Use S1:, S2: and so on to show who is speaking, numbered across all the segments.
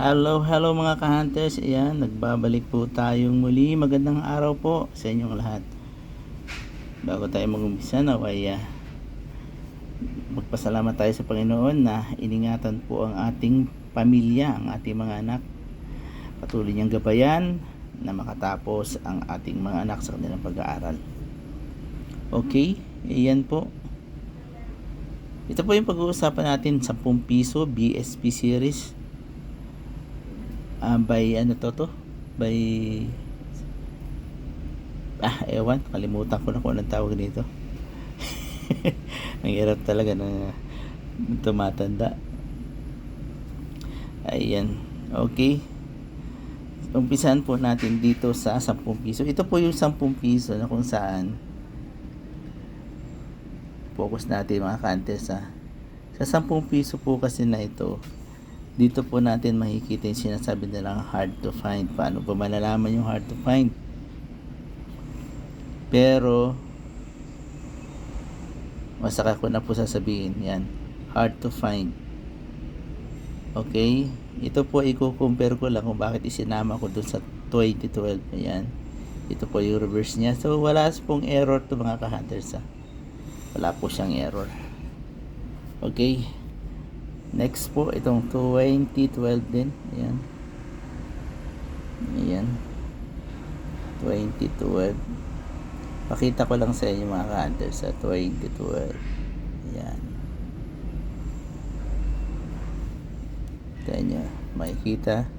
S1: Hello, hello mga ka-hunters. Ayan, nagbabalik po tayong muli. Magandang araw po sa inyong lahat. Bago tayo mag-umpisa na, ay ah, magpasalamat tayo sa Panginoon na iningatan po ang ating pamilya, ang ating mga anak. Patuloy niyang gabayan na makatapos ang ating mga anak sa kanilang pag-aaral. Okay, ayan po. Ito po yung pag-uusapan natin 10 piso BSP series ah by ano to to? By ah ewan kalimutan ko na kung anong tawag nito ang hirap talaga na tumatanda. Ayan okay. Umpisan po natin dito sa 10 piso. Ito po yung 10 piso na kung saan focus natin mga kantes ha sa 10 piso po kasi na ito dito po natin makikita yung sinasabi nilang hard to find. Paano ba malalaman yung hard to find? Pero, masaka ko na po sasabihin. Yan. Hard to find. Okay? Ito po, i-compare ko lang kung bakit isinama ko dun sa 2012. Ayan. Ito po yung reverse niya. So, wala pong error to mga ka-hunters. Ha? Wala po siyang error. Okay? Next po, itong 2012 din. Ayan. Ayan. 2012. Pakita ko lang sa inyo mga ka-hunters sa 2012. Ayan. Kita nyo. Makikita.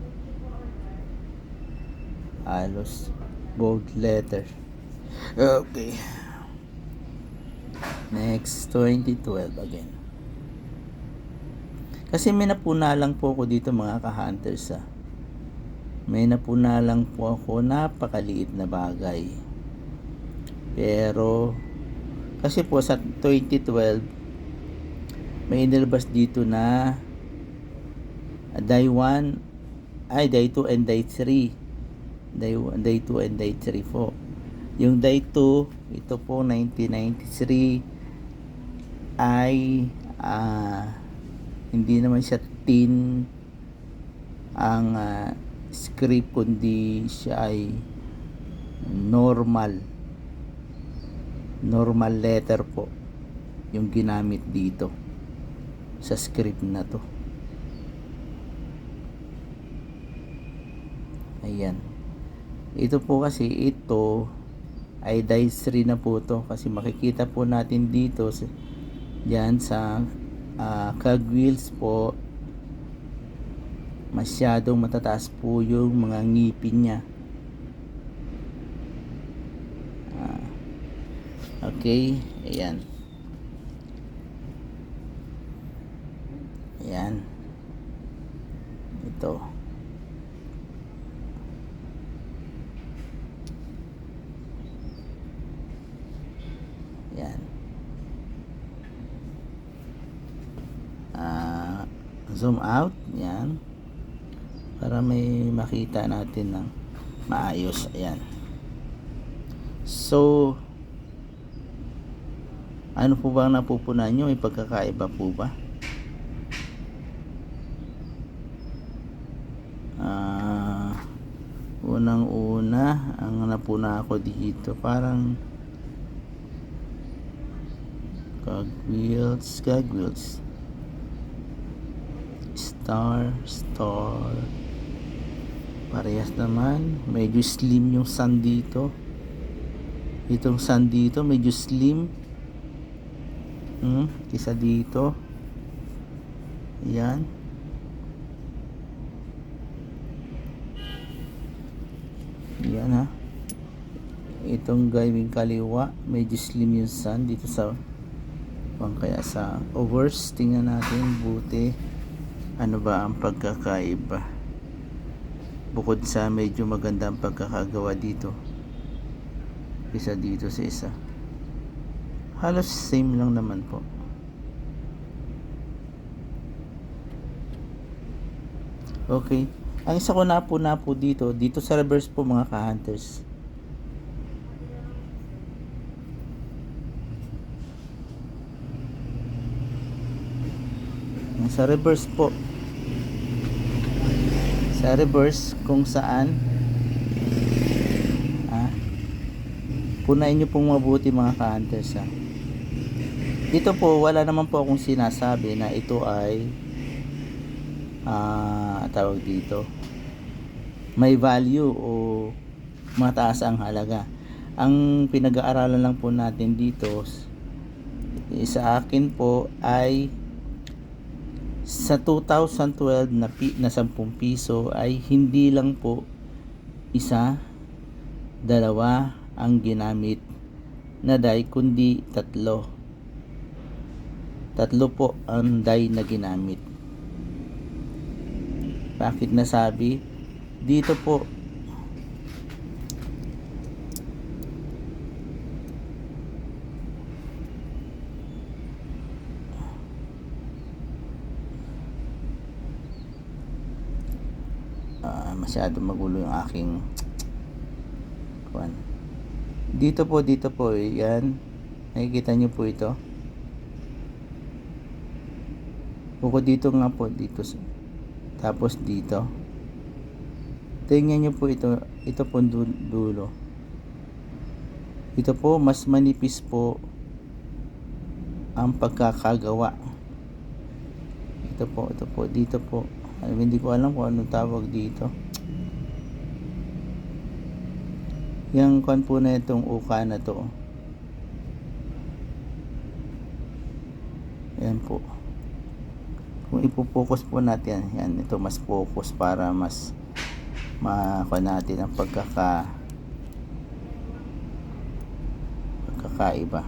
S1: Halos bold letter. Okay. Next, 2012 again. Kasi may napuna lang po ako dito mga ka-hunters ah. May napuna lang po ako napakaliit na bagay. Pero kasi po sa 2012 may inilabas dito na day 1 ay day 2 and day 3 day, day 2 and day 3 po yung day 2 ito po 1993 ay ah hindi naman siya tin ang ah, script kundi siya ay normal. Normal letter po yung ginamit dito sa script na to. Ayan. Ito po kasi ito ay dice 3 na po to. Kasi makikita po natin dito sa, yan sa uh, cogwheels po masyadong matataas po yung mga ngipin niya. Ah, okay ayan. Ayan. Ito Yan. Ah, zoom out. Yan. Para may makita natin ng maayos. Ayan. So, ano po ba ang napupunan nyo? May pagkakaiba po ba? Ah, unang-una, ang napuna ako dito, parang Cogwheels, cogwheels. Star, star. Parehas naman. Medyo slim yung sun dito. Itong sun dito, medyo slim. Hmm, isa dito. Yan. Yan ha. Itong gawing kaliwa, medyo slim yung sun dito sa pang kaya sa overs tingnan natin buti ano ba ang pagkakaiba? Bukod sa medyo maganda ang pagkakagawa dito isa dito sa isa. Halos same lang naman po. Okay. Ang isa ko na po na po dito dito sa reverse po mga ka-hunters. Sa reverse po sa reverse kung saan ah, punain nyo pong mabuti mga ka-hunters ah. dito po wala naman po akong sinasabi na ito ay ah, tawag dito may value o mataas ang halaga ang pinag-aaralan lang po natin dito sa akin po ay sa 2012 na, pi, na 10 piso ay hindi lang po isa, dalawa ang ginamit na die kundi tatlo. Tatlo po ang die na ginamit. Bakit nasabi? Dito po ah, masyado magulo yung aking kuan. Dito po, dito po, eh, yan. Nakikita niyo po ito. Bukod dito nga po, dito. Tapos dito. Tingnan niyo po ito, ito po du- dulo. Ito po, mas manipis po ang pagkakagawa. Ito po, ito po, dito po. Ay, hindi ko alam kung anong tawag dito. Yung kwan po na itong uka na to. Yan po. Kung ipopokus po natin, yan, ito mas focus para mas makuha natin ang pagkaka pagkakaiba.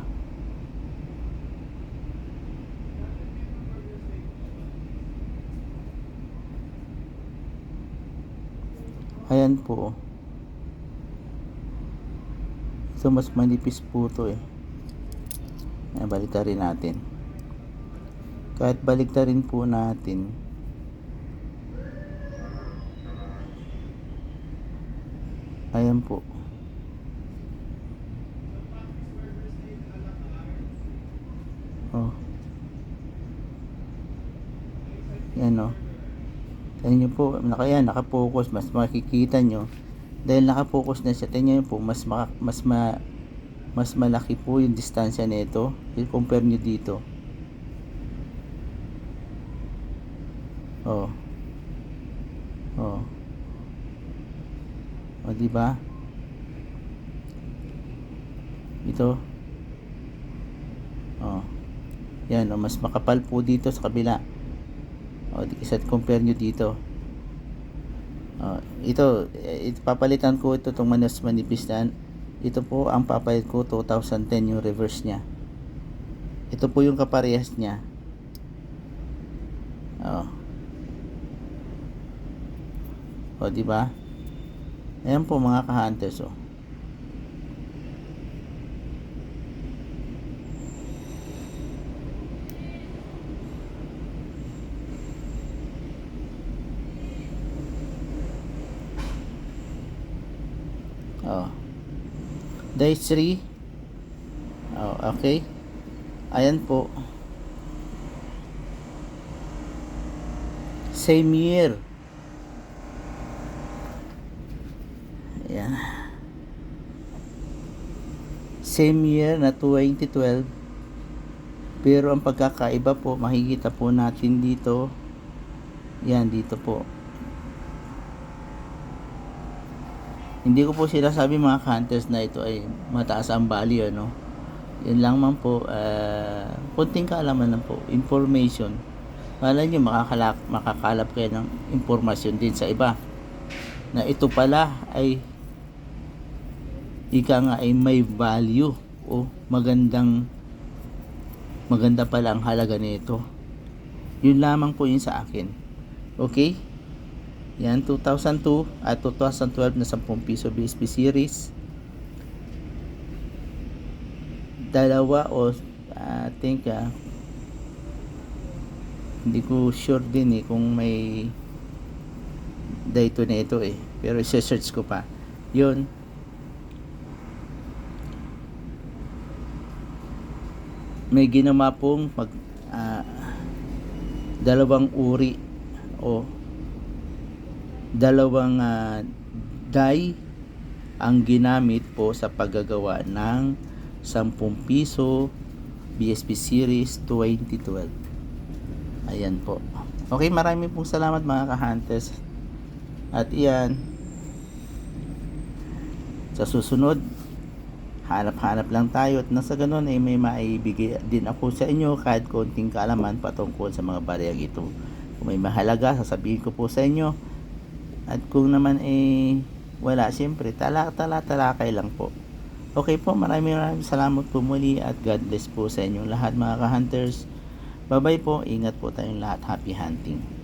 S1: Ayan po. Ito mas manipis po to eh. Ayan, baliktarin natin. Kahit baliktarin po natin. Ayan po. Oh. Yan oh. Tingnan nyo po, naka, yan, nakapokus, mas makikita nyo. Dahil nakapokus na siya, tingnan po, mas, maka, mas, ma, mas malaki po yung distansya nito. I-compare nyo dito. Oh. Oh. O, di ba? Ito. Oh. Yan, oh, mas makapal po dito sa kabila. O, di isa compare nyo dito. O, ito, eh, ito, papalitan ko ito itong manas manipis na. Ito po, ang papalit ko, 2010 yung reverse niya. Ito po yung kaparehas niya. O. O, di ba? Ayan po mga ka-hunters, oh. Oh. Day 3. Oh, okay. Ayan po. Same year. Ayan. Same year na 2012. Pero ang pagkakaiba po, makikita po natin dito. Yan, dito po. Hindi ko po sila sabi mga hunters na ito ay mataas ang value, ano. Yan lang man po, uh, kunting kaalaman lang po, information. Malay nyo, makakalap, makakalap kayo ng informasyon din sa iba. Na ito pala ay ika nga ay may value o magandang maganda pala ang halaga nito. Yun lamang po yun sa akin. Okay? Yan, 2002 at 2012 na 10 piso BSP series. Dalawa o I think ah, hindi ko sure din eh kung may dito na ito eh. Pero i-search ko pa. Yun. May ginawa pong mag, ah, dalawang uri o dalawang ah, die ang ginamit po sa paggagawa ng 10 piso BSP Series 2012. Ayan po. Okay, maraming pong salamat mga ka-hunters. At iyan, sa susunod, hanap-hanap lang tayo at nasa ganun ay may maibigay din ako sa inyo kahit konting kaalaman patungkol sa mga bariyang ito. Kung may mahalaga, sasabihin ko po sa inyo. At kung naman eh wala, siyempre, tala, tala, talakay lang po. Okay po, maraming maraming salamat po muli at God bless po sa inyong lahat mga ka-hunters. Bye-bye po, ingat po tayong lahat. Happy hunting.